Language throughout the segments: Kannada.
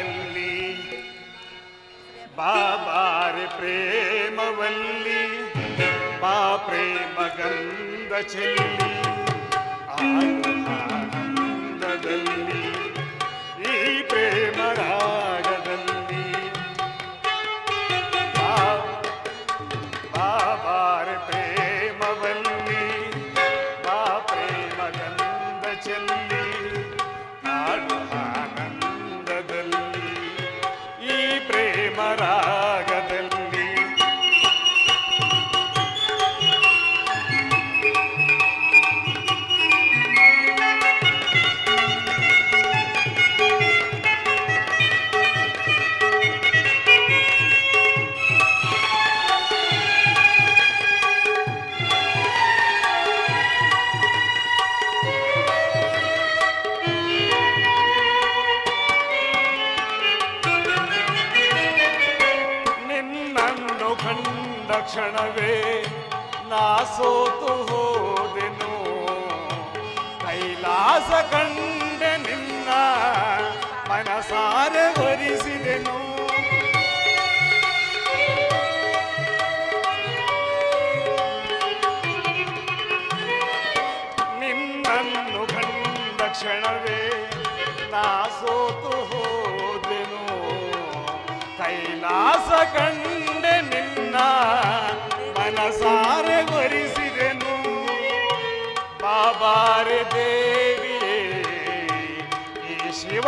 ल्ली बाबार प्रेमवल्ली बा प्रेमगल्ली ಕ್ಷಣವೇ ನಾ ಸೋತು ಹೋದೆನು. ಕೈಲಾಸ ಕಂಡೆ ನಿನ್ನ ಮನಸಾರೆ ವರಿಸಿದೆನು ನಿನ್ನನ್ನು ಕಂಡ ಕ್ಷಣವೇ ನಾ ಸೋತು ಹೋದೆನು. ಕೈಲಾಸ ಕಂಡೆ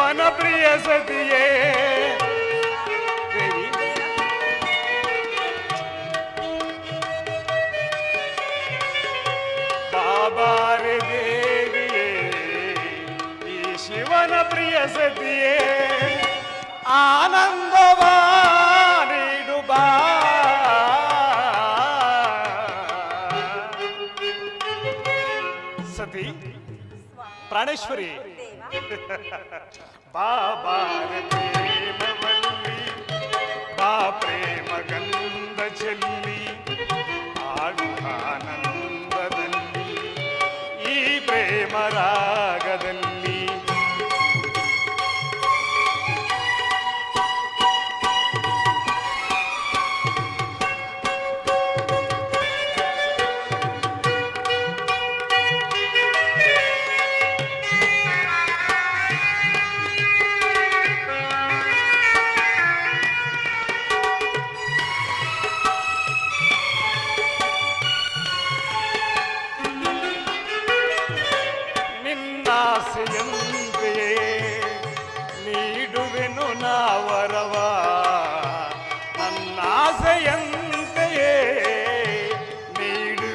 मन प्रिय सतिए बाबा रे देवी शिवन प्रिय सतिए आनंद डुबा। सती प्राणेश्वरी। बाबा प्रेम बा प्रेम गल्ली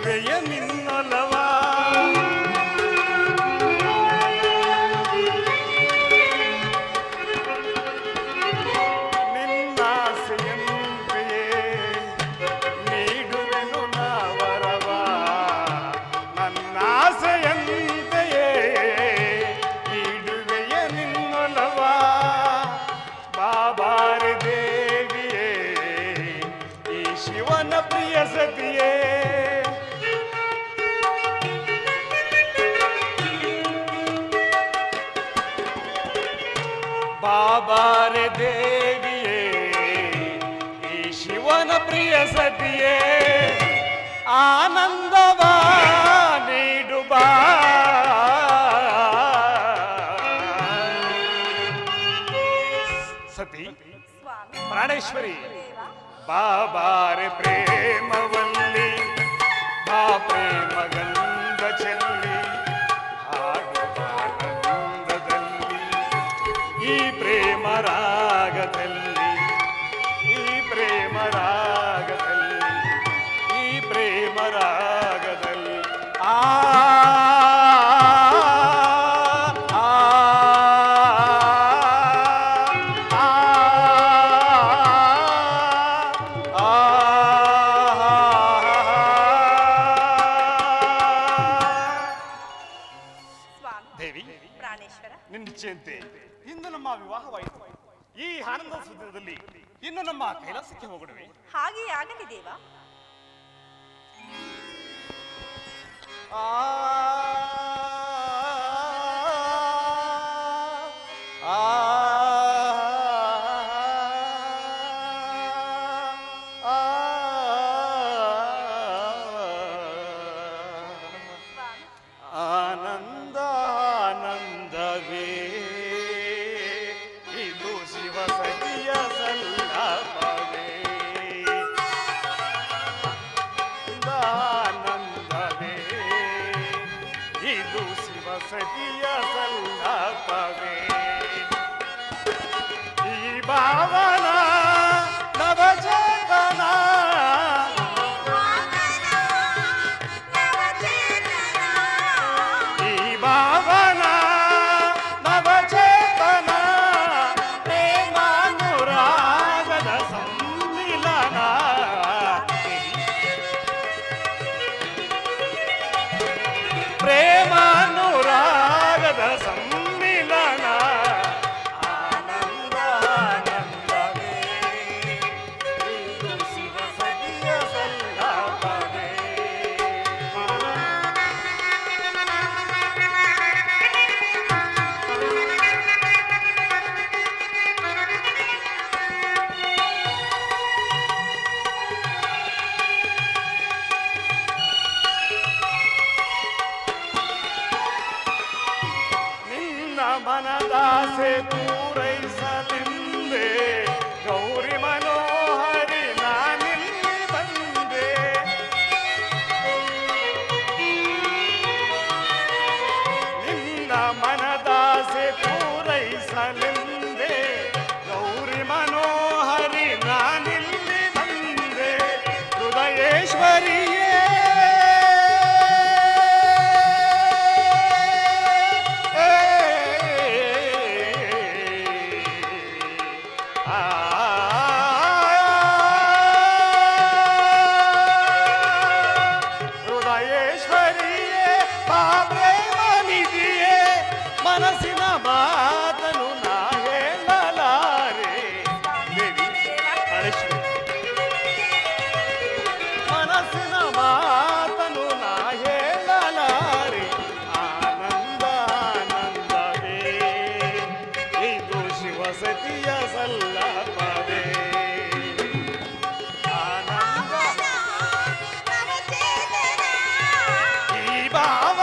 ನೀಡುವೆಯ ನಿನ್ನೊಲವ ಬಾಬಾರೆ ದೇವಿಯೇ ಈ ಶಿವನ ಪ್ರಿಯ ಸತಿಯೇ ಆನಂದವ ನೀಡು ಬಾ. ಸತಿ ಪ್ರಾಣೇಶ್ವರಿ ಬಾಬಾರೆ ಪ್ರೇಮವಲ್ಲಿ ನಿನ್ನ ಚಿಂತೆ ಇಂದು ನಮ್ಮ ವಿವಾಹವಾಯಿತು ಈ ಆನಂದ ಸೂತ್ರದಲ್ಲಿ ಇನ್ನು ನಮ್ಮ ಕೈಲಾಸಕ್ಕೆ ಹೋಗಿಡುವೆ ಹಾಗೆ ಆಗಲಿ ದೇವ ಆ बाबा Amen. பாவ